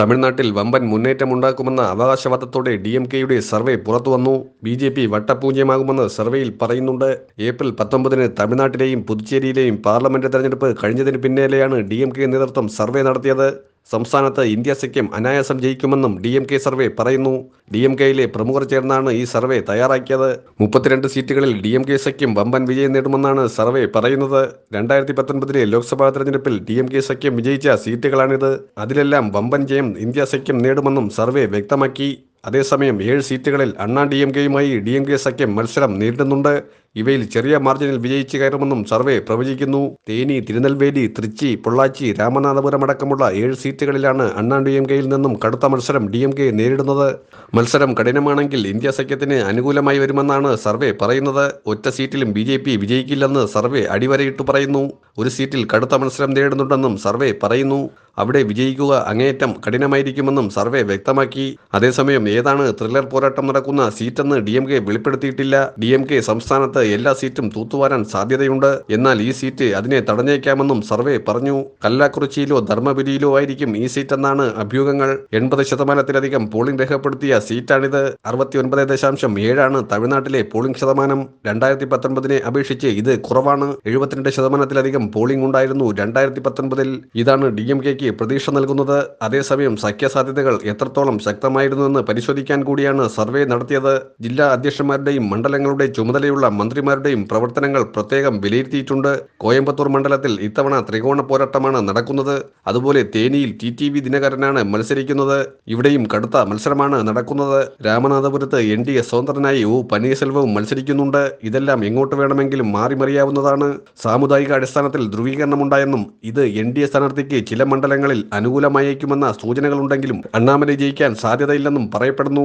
തമിഴ്നാട്ടിൽ വമ്പൻ മുന്നേറ്റമുണ്ടാക്കുമെന്ന അവകാശവാദത്തോടെ ഡി എം കെയുടെ സർവേ പുറത്തുവന്നു. ബി ജെ പി വട്ടപൂജ്യമാകുമെന്ന് സർവേയിൽ പറയുന്നുണ്ട്. ഏപ്രിൽ പത്തൊമ്പതിന് തമിഴ്നാട്ടിലെയും പുതുച്ചേരിയിലെയും പാർലമെന്റ് തെരഞ്ഞെടുപ്പ് കഴിഞ്ഞതിന് പിന്നാലെയാണ് ഡി എം കെ നേതൃത്വം സർവേ നടത്തിയത്. സംസ്ഥാനത്ത് ഇന്ത്യ സഖ്യം അനായാസം ജയിക്കുമെന്നും ഡി എം കെ സർവേ പറയുന്നു. ഡി എം കെയിലെ പ്രമുഖർ ചേർന്നാണ് ഈ സർവേ തയ്യാറാക്കിയത്. മുപ്പത്തിരണ്ട് സീറ്റുകളിൽ ഡി എം കെ സഖ്യം വമ്പൻ വിജയം നേടുമെന്നാണ് സർവേ പറയുന്നത്. രണ്ടായിരത്തി പത്തൊൻപതിലെ ലോക്സഭാ തെരഞ്ഞെടുപ്പിൽ ഡി എം കെ സഖ്യം വിജയിച്ച സീറ്റുകളാണിത്. അതിലെല്ലാം വമ്പൻ ജയം ഇന്ത്യ സഖ്യം നേടുമെന്നും സർവേ വ്യക്തമാക്കി. അതേസമയം ഏഴ് സീറ്റുകളിൽ അണ്ണാ ഡി എം കെയുമായി ഡി എം കെ സഖ്യം മത്സരം നേരിടുന്നുണ്ട്. ഇവയിൽ ചെറിയ മാർജിനിൽ വിജയിച്ചു കയറുമെന്നും സർവേ പ്രവചിക്കുന്നു. തേനി തിരുനെൽവേലി തൃച്ചി പൊള്ളാച്ചി രാമനാഥപുരം അടക്കമുള്ള ഏഴ് സീറ്റുകളിലാണ് അണ്ണാ ഡി എം കെയിൽ നിന്നും കടുത്ത മത്സരം ഡി എം കെ നേരിടുന്നത്. മത്സരം കഠിനമാണെങ്കിൽ ഇന്ത്യ സഖ്യത്തിന് അനുകൂലമായി വരുമെന്നാണ് സർവേ പറയുന്നത്. ഒറ്റ സീറ്റിലും ബി ജെ പി വിജയിക്കില്ലെന്ന് സർവേ അടിവരയിട്ട് പറയുന്നു. ഒരു സീറ്റിൽ കടുത്ത മത്സരം നേരിടുന്നുണ്ടെന്നും സർവേ പറയുന്നു. അവിടെ വിജയിക്കുക അങ്ങേയറ്റം കഠിനമായിരിക്കുമെന്നും സർവേ വ്യക്തമാക്കി. അതേസമയം ഏതാണ് ത്രില്ലർ പോരാട്ടം നടക്കുന്ന സീറ്റെന്ന് ഡി എം കെ വെളിപ്പെടുത്തിയിട്ടില്ല. ഡി എം കെ സംസ്ഥാനത്ത് എല്ലാ സീറ്റും തൂത്തുവാരാൻ സാധ്യതയുണ്ട്. എന്നാൽ ഈ സീറ്റ് അതിനെ തടഞ്ഞേക്കാമെന്നും സർവേ പറഞ്ഞു. കല്ലാക്കുറിച്ചിയിലോ ധർമ്മപുരിയിലോ ആയിരിക്കും ഈ സീറ്റെന്നാണ് അഭ്യൂഹങ്ങൾ. എൺപത് ശതമാനത്തിലധികം പോളിംഗ് രേഖപ്പെടുത്തിയ സീറ്റാണിത്. അറുപത്തി ഒൻപത് ദശാംശം ഏഴാണ് തമിഴ്നാട്ടിലെ പോളിംഗ് ശതമാനം. രണ്ടായിരത്തി പത്തൊൻപതിനെ അപേക്ഷിച്ച് ഇത് കുറവാണ്. എഴുപത്തിരണ്ട് ശതമാനത്തിലധികം പോളിംഗ് ഉണ്ടായിരുന്നു രണ്ടായിരത്തി പത്തൊൻപതിൽ ഇതാണ് ഡി എം കെക്ക് പ്രതീക്ഷ നൽകുന്നത്. അതേസമയം സഖ്യസാധ്യതകൾ എത്രത്തോളം ശക്തമായിരുന്നുവെന്ന് പരിശോധിക്കാൻ കൂടിയാണ് സർവേ നടത്തിയത്. ജില്ലാ അധ്യക്ഷന്മാരുടെയും മണ്ഡലങ്ങളുടെ ചുമതലയുള്ള മന്ത്രിമാരുടെയും പ്രവർത്തനങ്ങൾ പ്രത്യേകം വിലയിരുത്തിയിട്ടുണ്ട്. കോയമ്പത്തൂർ മണ്ഡലത്തിൽ ഇത്തവണ ത്രികോണ പോരാട്ടമാണ് നടക്കുന്നത്. അതുപോലെ തേനിയിൽ ടി ടി വി ദിനകരനാണ് മത്സരിക്കുന്നത്. ഇവിടെയും കടുത്ത മത്സരമാണ് നടക്കുന്നത്. രാമനാഥപുരത്ത് എൻ ഡി എ സ്വതന്ത്രനായി ഒ പനീർസെൽവവും മത്സരിക്കുന്നുണ്ട്. ഇതെല്ലാം എങ്ങോട്ട് വേണമെങ്കിലും മാറിമറിയാവുന്നതാണ്. സാമുദായിക അടിസ്ഥാനത്തിൽ ധ്രുവീകരണമുണ്ടായെന്നും ഇത് എൻ ഡി എ സ്ഥാനാർത്ഥിക്ക് ചില മണ്ഡലങ്ങളിൽ അനുകൂലമായേക്കുമെന്ന സൂചനകളുണ്ടെങ്കിലും അണ്ണാമലൈ ജയിക്കാൻ സാധ്യതയില്ലെന്നും പറയപ്പെടുന്നു.